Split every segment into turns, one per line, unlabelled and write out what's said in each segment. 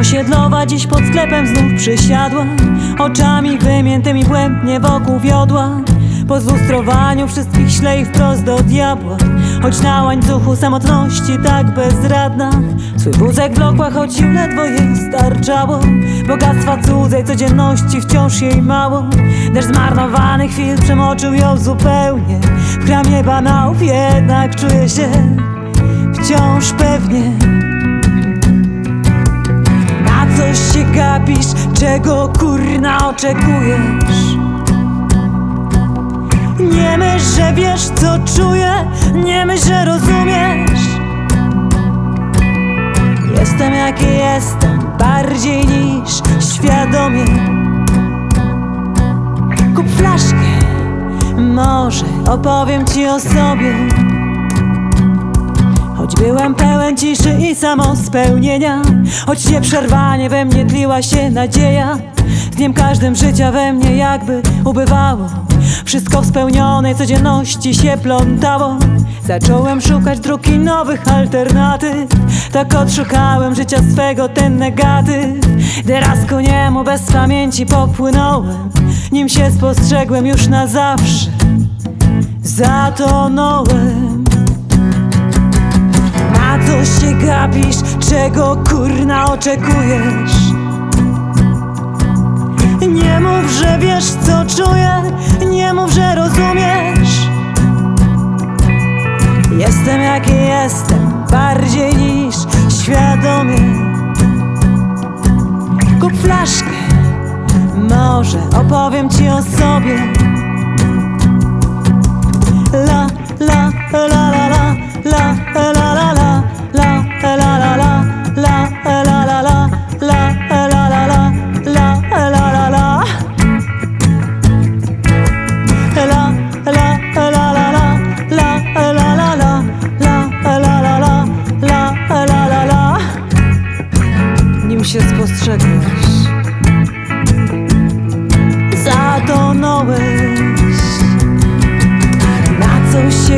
osiedlowa dziś pod sklepem znów przysiadła Oczami wymiętymi błędnie wokół wiodła. Po zlustrowaniu wszystkich ślei wprost do diabła Choć na łańcuchu samotności tak bezradna. Swój wózek wlokła, choć im ledwo jej starczało. Bogactwa cudzej codzienności wciąż jej mało. Deszcz zmarnowanych chwil przemoczył ją zupełnie. W kramie banałów jednak czuje się wciąż pewnie gapisz, czego kurna oczekujesz? Nie myśl, że wiesz co czuję, nie myśl, że rozumiesz. Jestem jaki jestem, bardziej niż świadomie. Kup flaszkę, może opowiem ci o sobie byłem pełen ciszy i samospełnienia. Choć nieprzerwanie we mnie tliła się nadzieja. Z dniem każdym życia we mnie jakby ubywało. Wszystko w spełnionej codzienności się plątało. Zacząłem szukać dróg nowych alternatyw. Tak odszukałem życia swego ten negatyw. Gdy raz ku niemu bez pamięci popłynąłem. Nim się spostrzegłem już na zawsze. Zatonąłem co się gapisz, czego kurna oczekujesz? Nie mów, że wiesz co czuję, nie mów, że rozumiesz. Jestem jaki jestem, bardziej niż świadomie. Kup flaszkę, może opowiem ci o sobie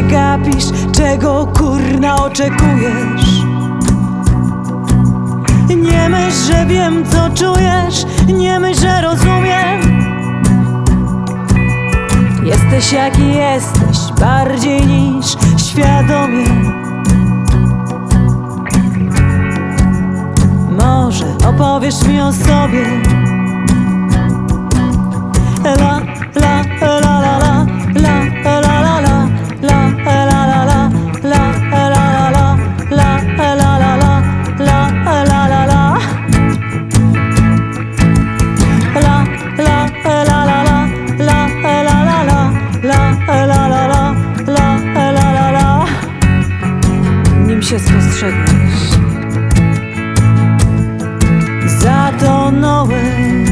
gapisz, czego kurna oczekujesz? Nie myśl, że wiem co czujesz, nie myśl, że rozumiem. Jesteś jaki jesteś, bardziej niż świadomie. Może opowiesz mi o sobie. La, spostrzegłeś Zatonąłeś